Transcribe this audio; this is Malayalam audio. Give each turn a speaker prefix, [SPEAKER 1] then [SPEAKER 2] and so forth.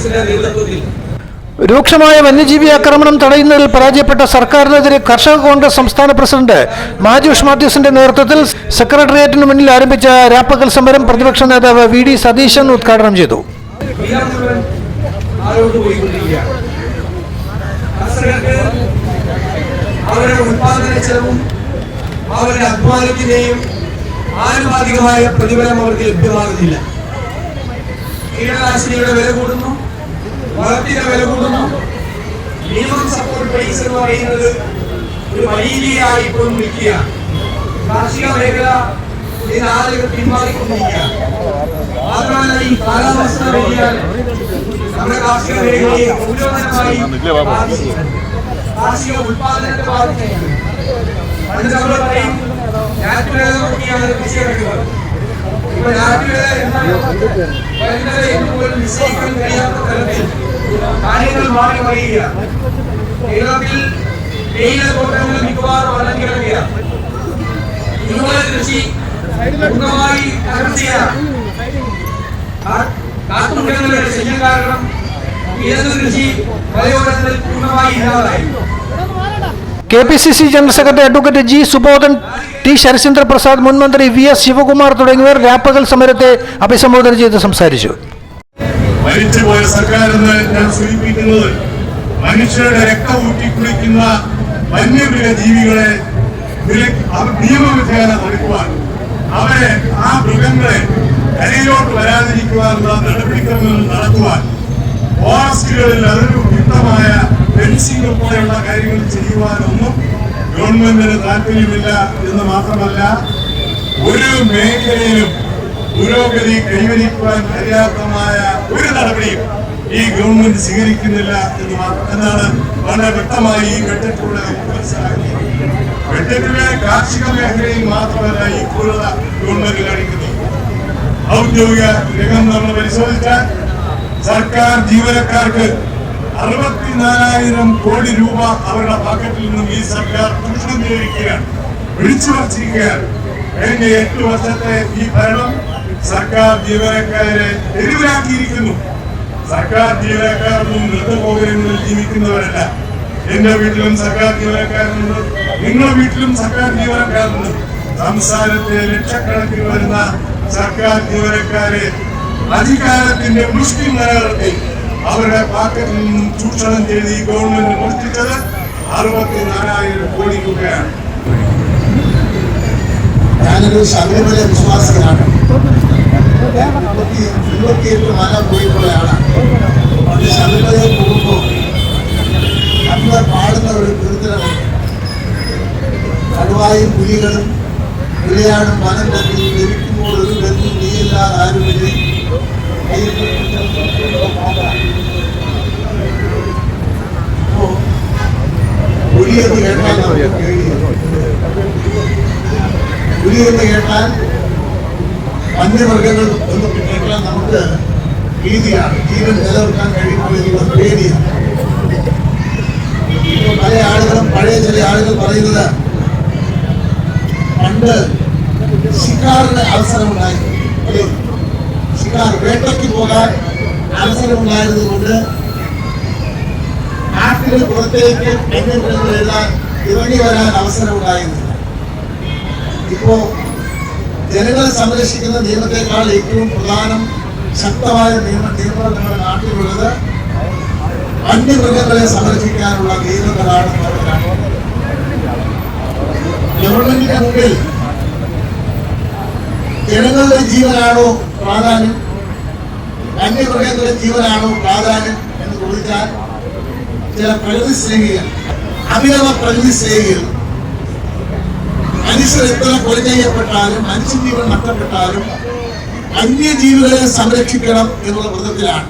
[SPEAKER 1] കർഷക കോൺഗ്രസിന്റെ നേതൃത്വത്തിൽ
[SPEAKER 2] രൂക്ഷമായ വന്യജീവി ആക്രമണം തടയുന്നതിൽ പരാജയപ്പെട്ട സർക്കാരിനെതിരെ കർഷക കോൺഗ്രസ് സംസ്ഥാന പ്രസിഡന്റ് മാജുഷ് മാത്യൂസിന്റെ നേതൃത്വത്തിൽ സെക്രട്ടേറിയറ്റിന് മുന്നിൽ ആരംഭിച്ച രാപ്പകൽ സമരം പ്രതിപക്ഷ നേതാവ് വി ഡി സതീശൻ ഉദ്ഘാടനം ചെയ്തു.
[SPEAKER 1] അവരുടെ ഉത്പാദന ചെലവും അവരുടെ അധ്വാനത്തിന്റെയും ആനുപാതികമായ പ്രതിഫലം അവർക്ക് ലഭ്യമാകുന്നില്ല. കീടനാശിനിയുടെ വില കൂടുന്നു. വളത്തിന്റെ വില കൂടുന്നു മിനിമം സപ്പോർട്ട് പ്രൈസ് എന്ന് പറയുന്നത് ഒരു വൈകിയായി ഇപ്പോൾ നിൽക്കുകയാണ്. കാർഷിക മേഖല ഇതിനാളുകൾ പിന്മാറിക്കൊണ്ടിരിക്കുകയാണ് മാത്രമല്ല ഈ കാലാവസ്ഥ വ്യതിയാനം നമ്മുടെ കാർഷിക മേഖലയെ ഗൗരവതരമായി. കാർഷിക ഉൽപാദനത്തെ ബാധിക്കുകയാണ് പണ്ട് നമ്മൾ പറയും നോക്കിയാണ് കൃഷി നിശ്ചയിക്കാൻ കഴിയാത്ത തരത്തിൽ കാര്യങ്ങൾ മാറി മറിയുകയാണ് കേരളത്തിൽ തേയില തോട്ടങ്ങൾ മിക്കവാറും ഇതുപോലെ കൃഷി പൂർണമായി തകർച്ചയാണ് കാട്ടുമൃഗങ്ങളുടെ ശല്യം കാരണം ഇടത് കൃഷി മലയോരത്തിൽ പൂർണമായി ഇല്ലാതായി
[SPEAKER 2] K P C C general secretary advocate G Subodhan T Sarachandra Prasad മുൻ വി എസ് ശിവകുമാർ തുടങ്ങിയവർ രാപ്പകൽ സമരത്തെ അഭിസംബോധന ചെയ്ത് സംസാരിച്ചു.
[SPEAKER 3] മരിച്ചുപോയ സർക്കാരെന്ന് ഞാൻ സൂചിപ്പിക്കുന്നത് മനുഷ്യരുടെ രക്തം ഊറ്റിക്കുളിക്കുന്ന വന്യമൃഗ ജീവികളെ നിയമവിധേയന തടുക്കുവാൻ അവരെ ആ മൃഗങ്ങളെ കരയിലോട്ട് വരാതിരിക്കുവാനുള്ള നടപടിക്രമങ്ങൾ നടത്തുവാൻ ഫോറസ്റ്റുകളിൽ ഫെൻസിംഗ് പോലെയുള്ള കാര്യങ്ങൾ ചെയ്യുവാനൊന്നും ഗവൺമെന്റിന് താല്പര്യമില്ല എന്ന് മാത്രമല്ല ഒരു മേഖലയിലും പുരോഗതി കൈവരിക്കുവാൻ പര്യാപ്തമായ ഒരു നടപടിയും ഈ ഗവൺമെന്റ് സ്വീകരിക്കുന്നില്ല എന്ന് എന്നാണ് വളരെ വ്യക്തമായി ഈ ബഡ്ജറ്റിലൂടെ നമുക്ക് മനസ്സിലാക്കി ബഡ്ജറ്റിലെ കാർഷിക മേഖലയിൽ മാത്രമല്ല ഈ ക്രൂരത ഗവൺമെന്റ് കാണിക്കുന്നത്. ഔദ്യോഗിക രംഗം നമ്മൾ പരിശോധിച്ചാൽ സർക്കാർ ജീവനക്കാർക്ക് അറുപത്തിനാലായിരം കോടി രൂപ അവരുടെ പാക്കറ്റിൽ നിന്നും ഈ സർക്കാർ ചൂഷണം ചെയ്തിരിക്കുകയാണ്. വിളിച്ചു വച്ചിരിക്കുകയാണ് കഴിഞ്ഞ എട്ട് വർഷത്തെ ഈ ഭരണം സർക്കാർ ജീവനക്കാരെ തെരുവിലാക്കിയിരിക്കുന്നു സർക്കാർ ജീവനക്കാരൊന്നും നൃത്തപോകരങ്ങളിൽ ജീവിക്കുന്നവരല്ല. എന്റെ വീട്ടിലും സർക്കാർ ജീവനക്കാരുണ്ട്. നിങ്ങളുടെ വീട്ടിലും സർക്കാർ ജീവനക്കാരുണ്ട്. സംസ്ഥാനത്തെ ലക്ഷക്കണക്കിന് വരുന്ന സർക്കാർ ജീവനക്കാരെ അധികാരത്തിന്റെ മുഷ്ടി നിലനിർത്തി അവരുടെ പാക്കറ്റിൽ നിന്നും ചൂഷണം ചെയ്ത് ഈ ഗവൺമെന്റ് മോഷ്ടിച്ചത് അറുപത്തിനാലായിരം കോടി രൂപയാണ്.
[SPEAKER 4] ഞാനൊരു ശബരിമല വിശ്വാസിയാണ്. ഇരുപത്തി ഇരുപത്തിയെട്ട് മല പോയിട്ടുള്ളയാളാണ് പണ്ട് ശബരിമലയിൽ പോകുമ്പോൾ അന്ന് പാടുന്ന ഒരു കീർത്തനമുണ്ട് കടുവായും പുലികളും പുലിയാടും വനം തമ്മിൽ ലഭിക്കുമ്പോൾ ഒരു ബന്ധു നീയില്ലാതെ പുലിയെന്ന് കേട്ടാൽ പുലി എന്ന് കേട്ടാൽ വന്യമൃഗങ്ങൾ എന്ന് കേട്ടാൽ നമുക്ക് ഭീതിയാണ് ജീവൻ നിലനിർത്താൻ കഴിയുമ്പോൾ എനിക്ക് പേടിയാണ് പല ആളുകളും പഴയ ചില ആളുകൾ പറയുന്നത് പണ്ട് ശിക്കാറിന് അവസരമുണ്ടായിരുന്നു? ശിക്കാർ വേട്ടയ്ക്ക് പോകാൻ അവസരമുണ്ടായിരുന്നത് കൊണ്ട് നാട്ടിന് പുറത്തേക്ക് വന്യമൃഗങ്ങളെല്ലാം ഇറങ്ങി വരാൻ അവസരമുണ്ടായിരുന്നില്ല ഇപ്പോ ജനങ്ങളെ സംരക്ഷിക്കുന്ന നിയമത്തെക്കാൾ ഏറ്റവും പ്രധാനം ശക്തമായ നിയമ നിയമങ്ങൾ നമ്മുടെ നാട്ടിലുള്ളത് വന്യമൃഗങ്ങളെ സംരക്ഷിക്കാനുള്ള നിയമങ്ങളാണ്. ഗവൺമെന്റിന്റെ മുമ്പിൽ ജനങ്ങളുടെ ജീവനാണോ പ്രാധാന്യം വന്യമൃഗങ്ങളുടെ ജീവനാണോ പ്രാധാന്യം എന്ന് ചോദിച്ചാൽ ചില പ്രകൃതി സ്നേഹികൾ. അഭിനവ പ്രകൃതി സ്നേഹികൾ. മനുഷ്യർ എത്ര കൊല ചെയ്യപ്പെട്ടാലും മനുഷ്യജീവൻ നഷ്ടപ്പെട്ടാലും അന്യജീവികളെ സംരക്ഷിക്കണം എന്നുള്ള വ്രതത്തിലാണ്